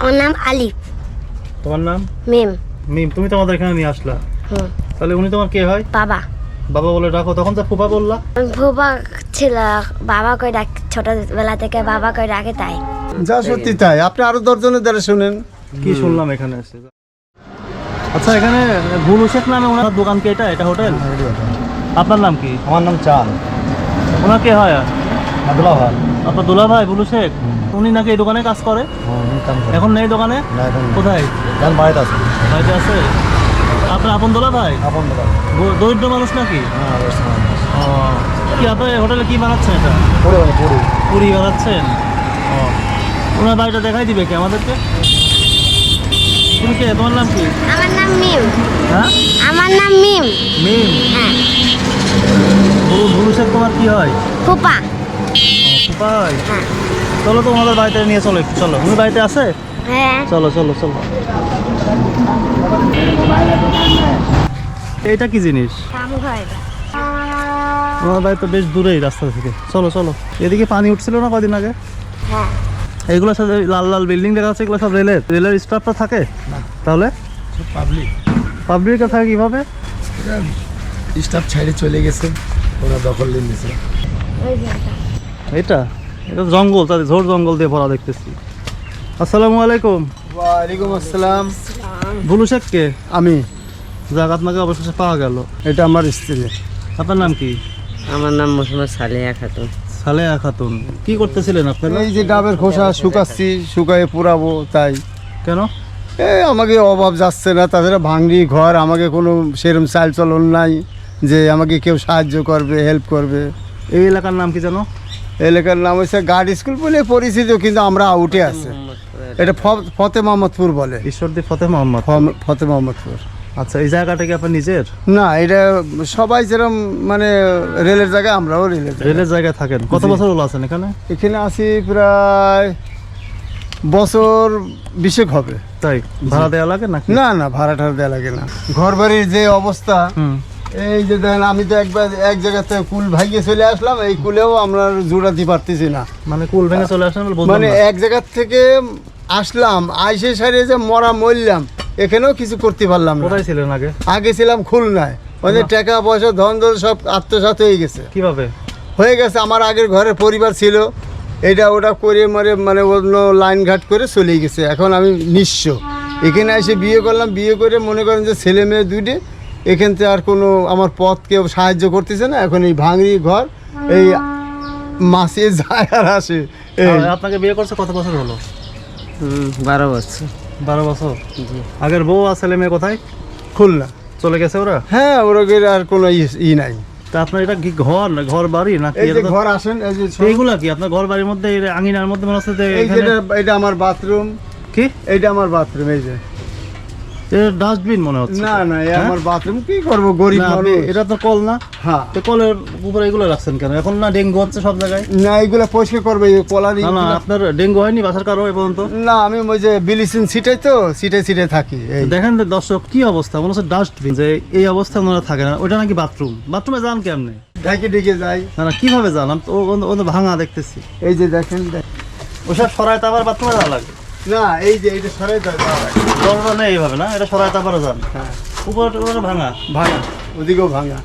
আমার নাম আলিফ। তোমার নাম? মেম। মিম তুমি তো আমাদের এখানে নিয়ে আসলা। হুম। তাহলে উনি তোমার কে হয়? বাবা। বাবা বলে ডাকো তখন তো ফুপা বললা। বাবা ছিল বাবা কই ডাক ছোটবেলা থেকে বাবা কই ডাকে তাই। যা সত্যি তাই আপনি আরও দশজনের দ্বারা শুনেন। কি শুনলাম এখানে এসে? আচ্ছা এখানে ভুলু শেখ নামে ওনার দোকান কি এটা? এটা হোটেল? আপনার নাম কি? আমার নাম চাঁদ। ওনার কে হয়? আদুল্লাহ ভাই। আপনার দুলা ভাই ভুলু শেখ? উনি নাকি এই দোকানে কাজ করে? এখন নেই দোকানে? কোথায়? গান বাড়িতে আছে। বাড়িতে আছে? আপনার আপন দোলা ভাই? আপন গ- দরিদ্র মানুষ নাকি? হ্যাঁ কি আপনার হোটেলে কি বানাচ্ছেন এটা? পুরি বানাচ্ছেন? ও ওনার বাড়িটা দেখাই দিবে কি আমাদেরকে? তুমি কে? তোমার নাম কি? আমার নাম মিম। হ্যাঁ? আমার নাম মিম। মিম? হ্যাঁ। তোমার কি হয়? ফুপা। ফুপা হয়? হ্যাঁ। চলো তো আমাদের বাড়িতে নিয়ে চলো একটু চলো। তুমি বাড়িতে আছে? হ্যাঁ। চলো চলো চলো। এইটা কি জিনিস? আমার বাড়ি তো বেশ দূরেই রাস্তা থেকে। চলো চলো। এদিকে পানি উঠছিল না কদিন আগে? হ্যাঁ। এইগুলো সব লাল লাল বিল্ডিং দেখা যাচ্ছে এগুলো সব রেলের। রেলের স্টাফটা থাকে। তাহলে? পাবলিক পাবলিকে থাকে কীভাবে? স্টাফ ছাইড়ে চলে গেছে ওরা দখল নিয়ে নিয়েছে যে এটা। এটা জঙ্গল তাদের ঝোড় জঙ্গল দিয়ে ভরা দেখতেছি। আসসালামু আলাইকুম। ওয়ালাইকুম আসসালাম। ভুলু শেখ কে? আমি। যাক আপনাকে অবশেষে পাওয়া গেল। এটা আমার স্ত্রী। আপনার নাম কি? আমার নাম মোহাম্মদ সালেহা খাতুন। সালেহা খাতুন। কি করতেছিলেন আপনারা? এই যে ডাবের খোসা শুকাচ্ছি শুকায়ে পুরাবো তাই। কেন? এই আমাকে অভাব যাচ্ছে না তাছাড়া ভাঙড়ি ঘর আমাকে কোনো সেরকম চাল চলন নাই যে আমাকে কেউ সাহায্য করবে হেল্প করবে। এই এলাকার নাম কি জানো এলাকার নাম হচ্ছে গার্ড স্কুল বলে পরিচিত কিন্তু আমরা আউটে আছে। এটা ফ- ফতে মোহাম্মদপুর বলে। ঈশ্বরদী ফতে মোহাম্মদ ফতে মোহাম্মদপুর। আচ্ছা এই জায়গাটা কি আপনার নিজের? না এটা সবাই যেরকম মানে রেলের জায়গায় আমরাও রেলের রেলের জায়গায় থাকেন। কত বছর হলো আছেন এখানে? এখানে আসি প্রায় বছর বিশেক হবে। তাই ভাড়া দেওয়া লাগে নাকি? না না ভাড়া টাড়া দেওয়া লাগে না। ঘর বাড়ির যে অবস্থা এই যে দেখেন আমি তো একবার এক জায়গা থেকে কুল ভাইয়ে চলে আসলাম এই কুলেও আমরা জোড়াতে পারতেছি না। মানে কুল ভেঙে চলে আসলাম মানে এক জায়গা থেকে আসলাম আইসে সারিয়ে যে মরা মরলাম এখানেও কিছু করতে পারলাম না। কোথায় ছিলেন আগে? আগে ছিলাম খুলনায়। ওদের টাকা পয়সা ধন ধন সব আত্মসাত হয়ে গেছে। কীভাবে? হয়ে গেছে আমার আগের ঘরে পরিবার ছিল। এটা ওটা করে মরে মানে অন্য লাইন ঘাট করে চলে গেছে। এখন আমি নিঃস্ব। এখানে এসে বিয়ে করলাম বিয়ে করে মনে করেন যে ছেলে মেয়ে দুইটে এখান থেকে আর কোনো আমার পথ কেউ সাহায্য করতেছে না। এখন এই ভাঙড়ি ঘর এই মাসে যায় আর আসে। আপনাকে বিয়ে করছে কত বছর হলো? বারো বছর। বারো বছর? আগের বউ আর ছেলে মেয়ে কোথায়? খুলনা। চলে গেছে ওরা? হ্যাঁ ওরকম আর কোনো ই- ই নাই। তা আপনার এটা কি ঘর না ঘর বাড়ি না এই যে এটা ঘর আসেন এই যে এইগুলা কি? আপনার ঘর বাড়ির মধ্যে এই আঙিনার মধ্যে মনে হচ্ছে যে এটা আমার বাথরুম। কি? এইটা আমার বাথরুম এই যে। ডাস্টবিন মনে হচ্ছে না না হ্যাঁ? আমার বাথরুম কি করব গরিব মানুষ। এটা তো কল না। হ্যাঁ। তো কলের উপরে এগুলো রাখছেন কেন? এখন না ডেঙ্গু হচ্ছে সব জায়গায়? না এগুলো পরিষ্কার করবে কলারি না আপনার ডেঙ্গু হয়নি বাসার কারও এ পর্যন্ত? না আমি ওই যে বিলিসিন সিটাই তো সিটে সিটে থাকি এই। দেখেন দর্শক কি অবস্থা? মনে হচ্ছে ডাস্টবিন যে এই অবস্থা ওনারা থাকে না। ওটা নাকি বাথরুম বাথরুমে যান কেমনে? ঢাকে ঢেকে যাই। না না কীভাবে যান? আমি তো ও- ভাঙা দেখতেছি। এই যে দেখেন দেখ- ওসব সরাইতে আবার বাথরুমে যাওয়া লাগে না এই যে এটা সরাই দাও দরজা নেই এইভাবে না? এটা যান। হ্যাঁ। উপরে ভাঙা। ভাঙা ওদিকেও ভাঙা।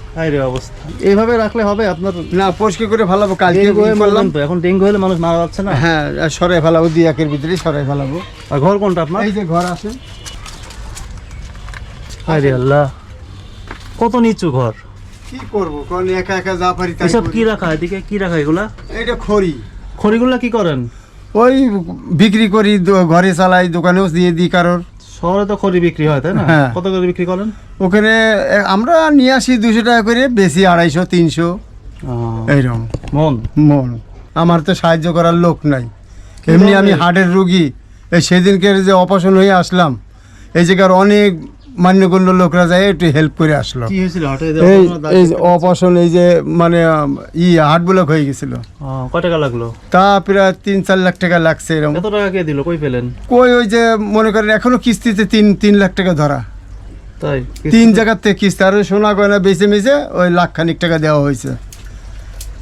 অবস্থা। এইভাবে রাখলে হবে আপনার? না পরিষ্কার করে ফেলাবো কালকে ডেঙ্গু ই করলাম মরলাম তো এখন ডেঙ্গু হলে মানুষ মারা যাচ্ছে না? হ্যাঁ আর সরাই ফেলাবো দুই একের ভিতরে সরাই ফেলাবো। আর ঘর কোনটা আপনার? এই যে ঘর আসেন হাই রে আল্লাহ। কত নিচু ঘর? কি করব কোন একা একা যা পারি তাই করি। কি রাখা? এদিকে কি রাখা এগুলা? এটা খড়ি। খড়িগুলা কি করেন? ওই বিক্রি করি ঘরে চালাই দোকানেও দিয়ে দিই কারোর। শহরে তো খড়ি বিক্রি হয় তাই না? হ্যাঁ। কত করে বিক্রি করেন? ওখানে আমরা নিয়ে আসি দুশো টাকা করে বেশি আড়াইশো তিনশো। এইরকম। মন? মন। আমার তো সাহায্য করার লোক নাই। এমনি আমি হার্টের রুগী। এই সেদিনকে যে অপারেশন হয়ে আসলাম এই জায়গার অনেক মান্যগণ্য লোকরা যায় একটু হেল্প করে আসলো। এই এই অপারেশন এই যে মানে ই হার্ট ব্লক হয়ে গেছিল। কয় টাকা লাগল? তা প্রায় তিন চার লাখ টাকা লাগছে এরকম। এত টাকা কে দিল? কই পেলেন? কই ওই যে মনে করেন এখনও কিস্তিতে তিন তিন লাখ টাকা ধরা। তাই? তিন জায়গার থেকে কিস্তি আর ওই সোনা গয়না বেছে মেছে ওই লাখ খানিক টাকা দেওয়া হয়েছে।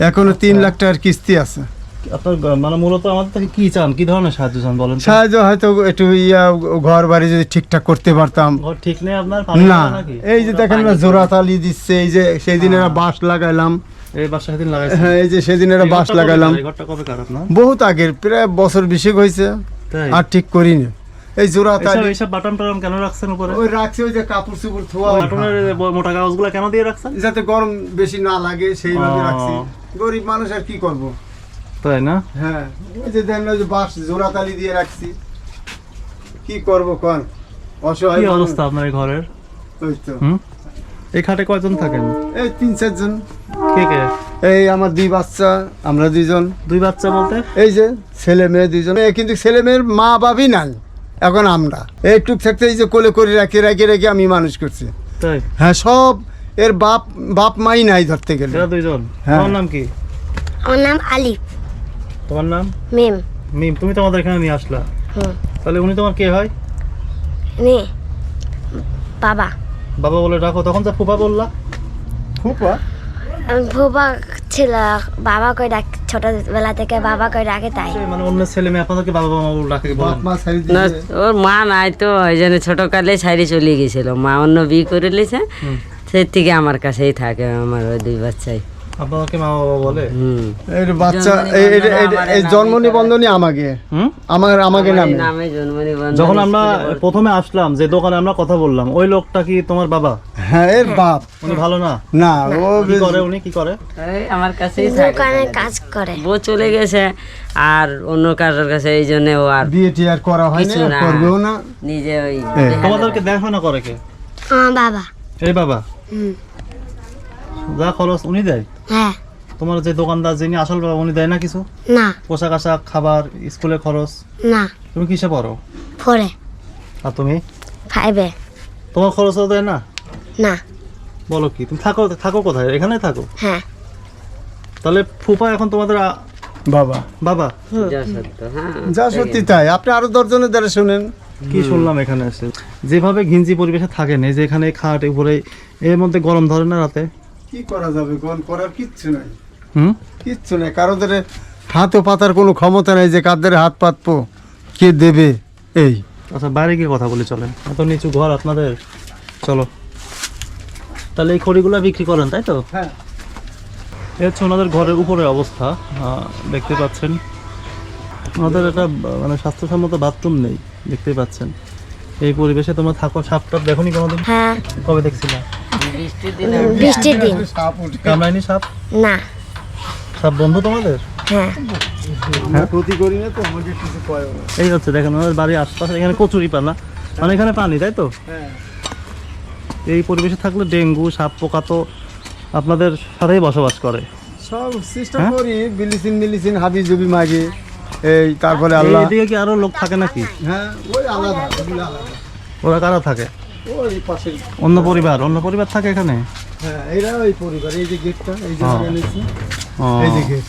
এখনও তিন লাখ টাকার কিস্তি আছে। আপনার মানে মূলত আমাদের থেকে কি চান? কি ধরনের সাহায্য চান বলেন সাহায্য হয়তো একটু ইয়া ঘর বাড়ি যদি ঠিকঠাক করতে পারতাম। ঘর ঠিক নেই আপনার না এই যে দেখেন না জোড়া তালি দিচ্ছে এই যে সেই দিন এরা বাঁশ লাগাইলাম। এই হ্যাঁ এই যে সেদিন এই বাঁশ লাগাইলাম। বহুত আগের প্রায় বছর বিশেক হয়েছে আর ঠিক করিনি। এই জোড়া তালি এইসব বাটাম টাটাম কেন রাখছেন উপরে? ওই রাখছে ওই যে কাপড় চুপড় ধোয়া বাটনের মোটা কাগজগুলো কেন দিয়ে রাখছেন? যাতে গরম বেশি না লাগে সেইভাবে রাখছি। গরিব মানুষ আর কি করব? তাই না? হ্যাঁ ওই যে দেখেন ওই যে বাঁশ জোড়া তালি দিয়ে রাখছি। কি করব কোন? অসহায় কি অবস্থা আপনার ঘরের? ওই তো। হুম? এই খাটে কয়জন থাকেন? এই তিন চারজন কে কে? এই আমার দুই বাচ্চা আমরা দুইজন। দুই বাচ্চা বলতে? এই যে ছেলে মেয়ে দুইজন। কিন্তু ছেলে মেয়ের মা বাবই নাই এখন আমরা। এইটুক থাকতে এই যে কোলে করে রাখি রাখি রেখে আমি মানুষ করছি। হ্যাঁ সব এর বাপ বাপ মাই নাই ধরতে গেলে। দুইজন? হ্যাঁ। নাম কি? আমার নাম আলিফ। তোমার নাম? মিম। মিম তুমি তো আমাদের এখানে নিয়ে আসলা। হুম। তাহলে উনি তোমার কে হয়? নে বাবা। বাবা বলে রাখো তখন তো ফুপা বললা। ফুপা আমি ভুবা ছিল বাবা কই ডাক ছোটবেলা থেকে বাবা কই ডাকে তাই। মানে অন্য ছেলে মেয়ে আপনাদেরকে বাবা ডাকে মা ছাড়ি না ওর মা নাই তো ওই জন্য ছোটকালে সাইডে চলে গেছিল। মা অন্য বিয়ে করে লিছে হুম। সেই থেকে আমার কাছেই থাকে আমার ওই দুই বাচ্চাই। আপনাকে মা বাবা বলে? এর বাচ্চা জন্ম এই- জন্ম নিবন্ধনই আমাকে। হুম? আমার আমাকে নামে। যখন আমরা প্রথমে আসলাম যে দোকানে আমরা কথা বললাম ওই লোকটা কি তোমার বাবা? হ্যাঁ এর বাপ। উনি ভালো না? না ও কি করে উনি? কি করে? আমার কাছেই দোকানে কাজ করে। বউ চলে গেছে আর অন্য কারোর কাছে এই জন্য ও আর বিয়ে টিয়ে আর করা হয়নি না। করবেও না। নিজে ওই। তোমাদেরকে দেখাশোনা করে কে? বাবা। এই বাবা? হুম। যা খরচ উনি দেয়। হ্যাঁ। তোমার যে দোকানদার যিনি আসল বাবা উনি দেয় না কিছু? না। পোশাক আশাক খাবার স্কুলের খরচ? না। তুমি কিসে পড়ো? ফোরে আর তুমি? ফাইভে। তোমার খরচও দেয় না? না। বলো কি তুমি থাকো থাকো কোথায়? এখানে থাকো? হ্যাঁ। তাহলে ফুফা এখন তোমাদের আ- বাবা। বাবা? যা হ্যাঁ। যা সত্যি তাই। আপনি আরও দশজনের দ্বারা শুনেন। কি শুনলাম এখানে এসে? যেভাবে ঘিঞ্জি পরিবেশে থাকেন এই যে এখানে খাট উপরে এর মধ্যে গরম ধরে না রাতে? কি করা যাবে কোন করার কিচ্ছু নাই। হুম? কিচ্ছু নেই। কারও ধরে হাতও পাতার কোনো ক্ষমতা নেই যে কাদের হাত পাতবো কে দেবে এই। আচ্ছা বাইরে গিয়ে কথা বলে চলেন। এত নিচু ঘর আপনাদের। চলো। তাহলে এই খড়িগুলো বিক্রি করেন তাই তো? হ্যাঁ। এই হচ্ছে ওনাদের ঘরের উপরের অবস্থা। আহ, দেখতে পাচ্ছেন। ওনাদের একটা মানে স্বাস্থ্যসম্মত বাথরুম নেই দেখতেই পাচ্ছেন। এই পরিবেশে তোমরা থাকো সাপ টাপ দেখোনি কোনোদিন? হ্যাঁ। কবে দেখছিলাম বৃষ্টির দিন সাপ কামড়ায়নি সাপ? না। সাপ বন্ধু তোমাদের? হ্যাঁ। হ্যাঁ। ক্ষতি করি না তো আমাকে কিছু কয় এই হচ্ছে দেখেন ওনাদের বাড়ির আশপাশে এখানে কচুরি পানা মানে এখানে পানি তাই তো? হ্যাঁ। এই পরিবেশে থাকলে ডেঙ্গু সাপ পোকা তো আপনাদের সাথেই বসবাস করে। সব হ্যাঁ? করি বিলিসিন মিলিসিন হাবি জুবি মাগে এই তারপরে আল্লাহ। এইদিকে কি আরও লোক থাকে নাকি? হ্যাঁ ওই আলাদা। ওরা কারা থাকে? ওই পাশে অন্য পরিবার অন্য পরিবার থাকে এখানে? হ্যাঁ এরা ওই পরিবার এই যে গেটটা এই যে হ্যাঁ। লাগানো এই যে গেট।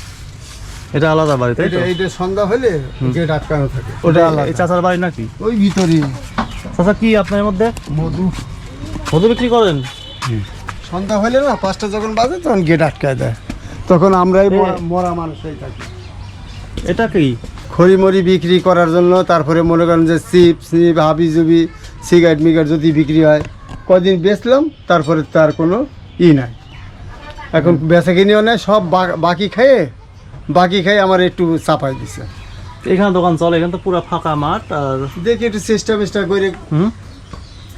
এটা আলাদা বাড়ি তাই তো? এইটা এইটা সন্ধ্যা হলে গেট আটকানো থাকে। ওটা আলাদা এই চাচার বাড়ি নাকি? ওই ভিতরে। চাচা কি আপনার মধ্যে? মধু। মধু বিক্রি করেন? সন্ধ্যা হলে না পাঁচটা যখন বাজে তখন গেট আটকায় দেয়। তখন আমরাই মরা- মরা মানুষই থাকি। এটা কি? খড়িমড়ি বিক্রি করার জন্য তারপরে মনে করেন যে চিপ সিপ হাবি জুবি সিগারেট মিগারেট যদি বিক্রি হয় কদিন বেচলাম তারপরে তার কোনো ই নাই। এখন বেচা কিনেও নেয় সব বাকি খেয়ে বাকি খেয়ে আমার একটু চাপাই দিছে। এখানে দোকান চলে এখানে তো পুরো ফাঁকা মাঠ আর দেখি একটু চেষ্টা মেষ্টা করে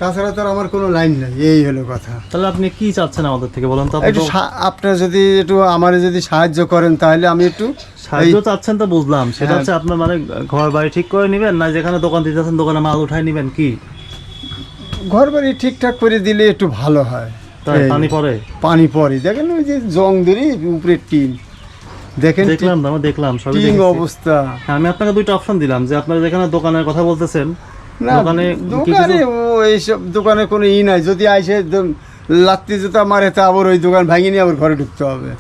তাছাড়া তো আর আমার কোনো লাইন নাই এই হলো কথা। তাহলে আপনি কি চাচ্ছেন আমাদের থেকে বলেন তো? আপনি একটু আপনার যদি একটু আমার যদি সাহায্য করেন তাহলে আমি একটু সাহায্য চাচ্ছেন তো বুঝলাম সেটা হ্যাঁ। হচ্ছে আপনার মানে ঘর বাড়ি ঠিক করে নেবেন না যেখানে দোকান দিতে আছেন দোকানে মাল উঠাই নেবেন কি? ঘর বাড়ি ঠিকঠাক করে দিলে একটু ভালো হয়। তাই পানি পড়ে? পানি পরে দেখেন ওই যে জং ধরি উপরে টিন। দেখেন দেখলাম আমরা দেখলাম সবই টিন অবস্থা। হ্যাঁ, আমি আপনাকে দুইটা অপশন দিলাম যে আপনারা যেখানে দোকানের কথা বলতেছেন দোকানে দোকানে এইসব দোকানে কোনো ই নাই। যদি আইসে একদম লাত্তি জুতা মারে তা আবার ওই দোকান ভাঙিয়ে নিয়ে আবার ঘরে ঢুকতে হবে।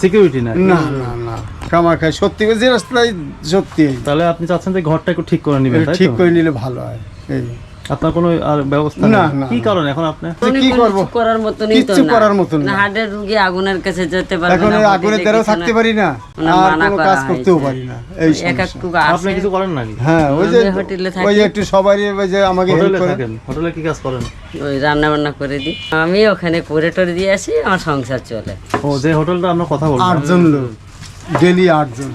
সিকিউরিটি না না না না। কামার খায়। সত্যি যে রাস্তায় সত্যি। তাহলে আপনি চাচ্ছেন যে ঘরটা একটু ঠিক করে নেবেন ঠিক করে নিলে ভালো হয়। এই। আপনার কোনো আর ব্যবস্থা না, কি কারণ? এখন আপনি? কি করব? করার মতনই তো না। করার মতন না। হার্টের রুগী আগুনের কাছে যেতে পারবে না বডি আগুনের থাকতে পারি না আর কোনো কাজ করতেও পারি না এই এক সমস্যা। একটু আপনি কিছু করেন নাকি? হ্যাঁ ওই যে আমি হোটেলে থাকি। ওই একটু সবারই ওই যে আমাকে হেল্প হোটেলে করে। থাকেন? হোটেলে কি কাজ করেন? ওই রান্না বান্না করে দিই। আমি ওখানে করে টরে দিয়ে আসি আমার সংসার চলে। ও যে হোটেলটা আমরা কথা বলব আটজন লোক ডেলি আটজন।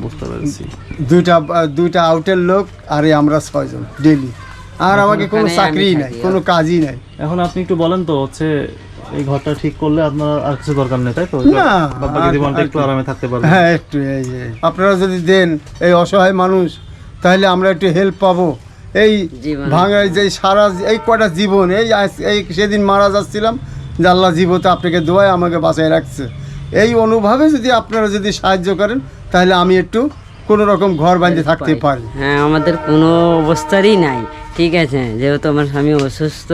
বুঝতে পেরেছি। দুইটা দুইটা আউটের লোক আর এই আমরা ছয়জন ডেলি আর আমাকে কোনো চাকরিই নাই। কোনো কাজই নাই। এখন আপনি একটু বলেন তো হচ্ছে এই ঘরটা ঠিক করলে আপনার আর কিছু দরকার নেই তাই তো? বাকি জীবনটা একটু আরামে থাকতে পারবেন। হ্যাঁ একটু এই। আপনারা যদি দেন এই অসহায় মানুষ তাহলে আমরা একটু হেল্প পাবো। এই। ভাঙা যে সারা এই কয়টা জীবন এই আজ- এই সেদিন মারা যাচ্ছিলাম যে আল্লাহ জীবতে আপনাকে দোয়ায় আমাকে বাঁচায় রাখছে। এই অনুভাবে যদি আপনারা যদি সাহায্য করেন তাহলে আমি একটু কোনো রকম ঘর বাঁধতে থাকতে পারি। হ্যাঁ আমাদের কোনো অবস্থারই নাই ঠিক আছে? যেহেতু আমার স্বামী অসুস্থ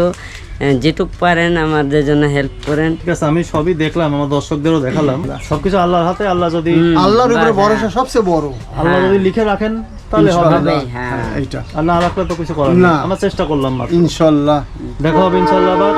যেটুক পারেন আমাদের জন্য হেল্প করেন। ঠিক আছে আমি সবই দেখলাম আমার দর্শকদেরও দেখালাম। সবকিছু আল্লাহর হাতে আল্লাহ যদি আল্লাহর উপরে ভরসা সবচেয়ে বড়। আল্লাহ যদি লিখে রাখেন তাহলে হবে হ্যাঁ। এইটা। আর না রাখলে তো কিছু করার না। আমরা চেষ্টা করলাম মাত্র। ইনশাল্লাহ। দেখা হবে ইনশাল্লাহ আবার।